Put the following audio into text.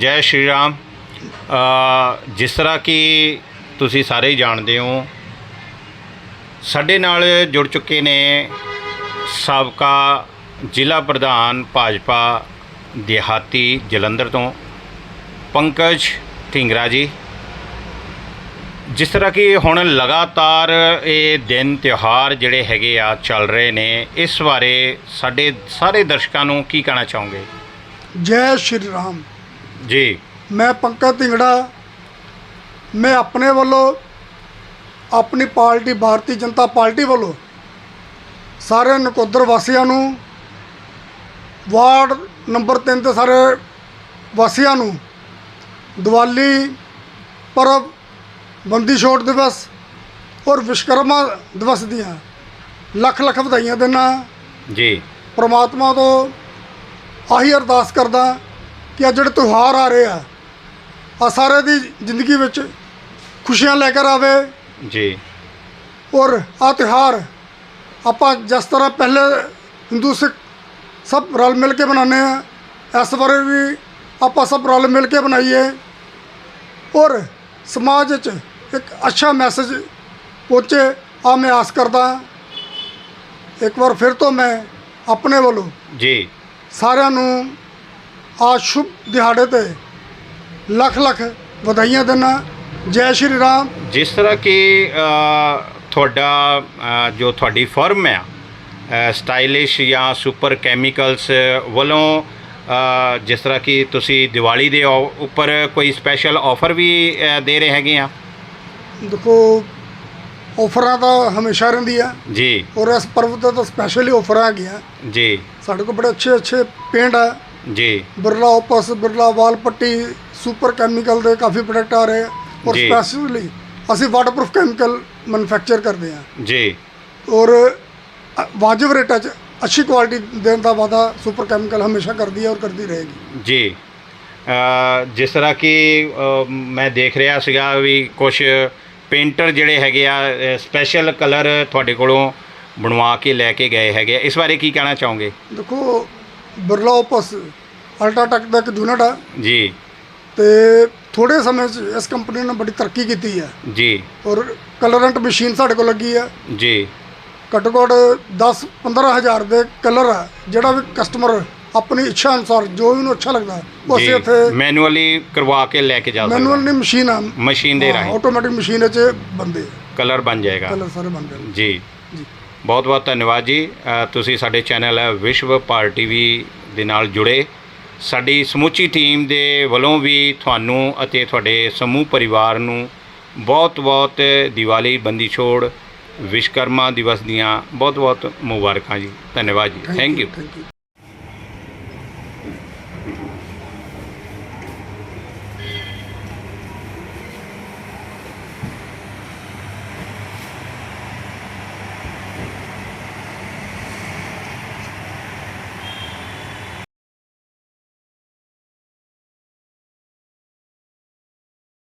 ਜੈ ਸ਼੍ਰੀ ਰਾਮ। ਜਿਸ ਤਰ੍ਹਾਂ ਕਿ ਤੁਸੀਂ ਸਾਰੇ ਹੀ ਜਾਣਦੇ ਹੋ, ਸਾਡੇ ਨਾਲ ਜੁੜ ਚੁੱਕੇ ਨੇ ਸਾਬਕਾ ਜ਼ਿਲ੍ਹਾ ਪ੍ਰਧਾਨ ਭਾਜਪਾ ਦਿਹਾਤੀ ਜਲੰਧਰ ਤੋਂ ਪੰਕਜ ਢਿੰਗਰਾ ਜੀ। ਜਿਸ ਤਰ੍ਹਾਂ ਕਿ ਹੁਣ ਲਗਾਤਾਰ ਇਹ ਦਿਨ ਤਿਉਹਾਰ ਜਿਹੜੇ ਹੈਗੇ ਆ ਚੱਲ ਰਹੇ ਨੇ ਇਸ ਬਾਰੇ ਸਾਡੇ ਸਾਰੇ ਦਰਸ਼ਕਾਂ ਨੂੰ ਕੀ ਕਹਿਣਾ ਚਾਹੋਗੇ? ਜੈ ਸ਼੍ਰੀ ਰਾਮ। ਜੀ। ਮੈਂ ਪੰਕਜ ਢਿੰਗੜਾ ਮੈਂ ਆਪਣੇ ਵੱਲੋਂ ਆਪਣੀ ਪਾਰਟੀ ਭਾਰਤੀ ਜਨਤਾ ਪਾਰਟੀ ਵੱਲੋਂ ਸਾਰੇ ਨਕੋਦਰ ਵਾਸੀਆਂ ਨੂੰ ਵਾਰਡ ਨੰਬਰ 3 ਦੇ ਸਾਰੇ ਵਾਸੀਆਂ ਨੂੰ ਦੀਵਾਲੀ ਪਰਬ ਬੰਦੀ ਛੋੜ ਦਿਵਸ ਔਰ ਵਿਸ਼ਕਰਮਾ ਦਿਵਸ ਦੀਆਂ ਲੱਖ ਲੱਖ ਵਧਾਈਆਂ ਦਿੰਦਾ ਜੀ। ਪ੍ਰਮਾਤਮਾ ਤੋਂ ਆਹੀ ਅਰਦਾਸ ਕਰਦਾ ਕਿ ਆ ਜਿਹੜੇ ਤਿਉਹਾਰ ਆ ਰਹੇ ਆ ਆ ਸਾਰੇ ਦੀ ਜ਼ਿੰਦਗੀ ਵਿੱਚ ਖੁਸ਼ੀਆਂ ਲੈ ਕੇ ਆਵੇ। ਜੀ। ਔਰ ਆ ਤਿਉਹਾਰ ਆਪਾਂ ਜਿਸ ਤਰ੍ਹਾਂ ਪਹਿਲੇ ਹਿੰਦੂ ਸਿੱਖ ਸਭ ਰਲ ਮਿਲ ਕੇ ਮਨਾਉਂਦੇ ਆ ਇਸ ਬਾਰੇ ਵੀ ਆਪਾਂ ਸਭ ਰਲ ਮਿਲ ਕੇ ਬਣਾਈਏ ਔਰ ਸਮਾਜ ਵਿੱਚ ਇੱਕ ਅੱਛਾ ਮੈਸੇਜ ਪਹੁੰਚੇ ਆ ਮੈਂ ਆਸ ਕਰਦਾ ਇੱਕ ਵਾਰ ਫਿਰ ਤੋਂ ਮੈਂ ਆਪਣੇ ਵੱਲੋਂ ਜੀ। ਸਾਰਿਆਂ ਨੂੰ ਆ ਸ਼ੁਭ ਦਿਹਾੜੇ ਤੇ ਲੱਖ ਲੱਖ ਵਧਾਈਆਂ ਦਿੰਦਾ ਜੈ ਸ਼੍ਰੀ ਰਾਮ। ਜਿਸ ਤਰ੍ਹਾਂ ਕਿ ਤੁਹਾਡਾ ਜੋ ਤੁਹਾਡੀ ਫਰਮ ਆ ਸਟਾਈਲਿਸ਼ ਜਾਂ ਸੁਪਰ ਕੈਮੀਕਲਸ ਵੱਲੋਂ ਜਿਸ ਤਰ੍ਹਾਂ ਕਿ ਤੁਸੀਂ ਦੀਵਾਲੀ ਦੇ ਉੱਪਰ ਕੋਈ ਸਪੈਸ਼ਲ ਆਫਰ ਵੀ ਦੇ ਰਹੇ ਹੈਗੇ ਆ? ਦੇਖੋ ਆਫਰਾਂ ਤਾਂ ਹਮੇਸ਼ਾ ਰਹਿੰਦੀ ਆ। ਜੀ। ਔਰ ਇਸ ਪਰਵ ਤੇ ਤਾਂ ਸਪੈਸ਼ਲੀ ਆਫਰਾਂ ਹੈਗੀਆਂ। ਜੀ। ਸਾਡੇ ਕੋਲ ਬੜੇ ਅੱਛੇ ਅੱਛੇ ਪੇਂਟ ਆ। ਜੀ। ਬਿਰਲਾ ਓਪਸ ਬਿਰਲਾ ਵਾਲ ਪੱਟੀ ਸੁਪਰ ਕੈਮੀਕਲ ਦੇ ਕਾਫੀ ਪ੍ਰੋਡਕਟ ਆ ਰਹੇ। ਆ ਔਰ ਜੀ। ਸਪੈਸ਼ਲੀ ਅਸੀਂ ਵਾਟਰਪ੍ਰੂਫ ਕੈਮੀਕਲ ਮੈਨੂਫੈਕਚਰ ਕਰਦੇ ਆ। ਜੀ। ਔਰ ਅ- ਵਾਜਬ ਰੇਟਾਂ 'ਚ ਅੱਛੀ ਕੁਆਲਿਟੀ ਦੇਣ ਦਾ ਵਾਅਦਾ ਸੁਪਰ ਕੈਮੀਕਲ ਹਮੇਸ਼ਾ ਕਰਦੀ ਹੈ ਔਰ ਕਰਦੀ ਰਹੇਗੀ। ਜੀ। ਅ, ਜਿਸ ਤਰ੍ਹਾਂ ਕਿ ਅ, ਮੈਂ ਦੇਖ ਰਿਹਾ ਸੀਗਾ ਵੀ ਕੁਝ ਪੇਂਟਰ ਜਿਹੜੇ ਹੈਗੇ ਆ ਸਪੈਸ਼ਲ ਕਲਰ ਤੁਹਾਡੇ ਕੋਲੋਂ ਬਣਵਾ ਕੇ ਲੈ ਕੇ ਗਏ ਹੈਗੇ ਆ। ਇਸ ਬਾਰੇ ਕੀ ਕਹਿਣਾ ਚਾਹੋਗੇ? ਦੇਖੋ ਬਿਰਲਾ ਓਪਸ ਅਲਟਰਾਟੈਕ ਦਾ ਇੱਕ ਯੂਨਿਟ ਆ। ਜੀ। ਤੇ ਥੋੜੇ ਸਮੇਂ 'ਚ ਇਸ ਕੰਪਨੀ ਨੇ ਬੜੀ ਤਰੱਕੀ ਕੀਤੀ ਹੈ ਜੀ। ਔਰ ਕਲਰੈਂਟ ਮਸ਼ੀਨ ਸਾਡੇ ਕੋਲ ਲੱਗੀ ਆ। ਜੀ। ਘੱਟੋ ਘੱਟ 10 15000 ਦੇ ਕਲਰ ਆ ਜਿਹੜਾ ਵੀ ਕਸਟਮਰ ਆਪਣੀ ਇੱਛਾ ਅਨੁਸਾਰ ਜੋ ਵੀ ਉਹਨੂੰ ਅੱਛਾ ਲੱਗਦਾ ਉਹ ਅਸੀਂ ਇੱਥੇ ਮੈਨੂਅਲੀ ਕਰਵਾ ਕੇ ਲੈ ਕੇ ਜਾ ਮੈਨੂਅਲ ਸਕਦਾ ਨਹੀਂ ਮਸ਼ੀਨ ਆ। ਮਸ਼ੀਨ ਦੇ ਰਾਹੀਂ। ਆਟੋਮੈਟਿਕ ਮਸ਼ੀਨ 'ਚ ਬੰਦੇ ਕਲਰ ਬਣ ਜਾਏਗਾ। ਕਲਰ ਸਾਰੇ ਬਣਦੇ ਨੇ ਜੀ। ਜੀ। ਬਹੁਤ ਬਹੁਤ ਧੰਨਵਾਦ ਜੀ। ਤੁਸੀਂ ਸਾਡੇ ਚੈਨਲ ਵਿਸ਼ਵ ਭਾਰਤ ਟੀਵੀ ਦੇ ਨਾਲ ਜੁੜੇ। ਸਾਡੀ ਸਮੁੱਚੀ ਟੀਮ ਦੇ ਵੱਲੋਂ ਵੀ ਤੁਹਾਨੂੰ ਅਤੇ ਤੁਹਾਡੇ ਸਮੂਹ ਪਰਿਵਾਰ ਨੂੰ ਬਹੁਤ ਬਹੁਤ ਦੀਵਾਲੀ ਬੰਦੀ ਛੋੜ ਵਿਸ਼ਕਰਮਾ ਦਿਵਸ ਦੀਆਂ ਬਹੁਤ ਬਹੁਤ ਮੁਬਾਰਕਾਂ ਜੀ। ਧੰਨਵਾਦ ਜੀ। Thank you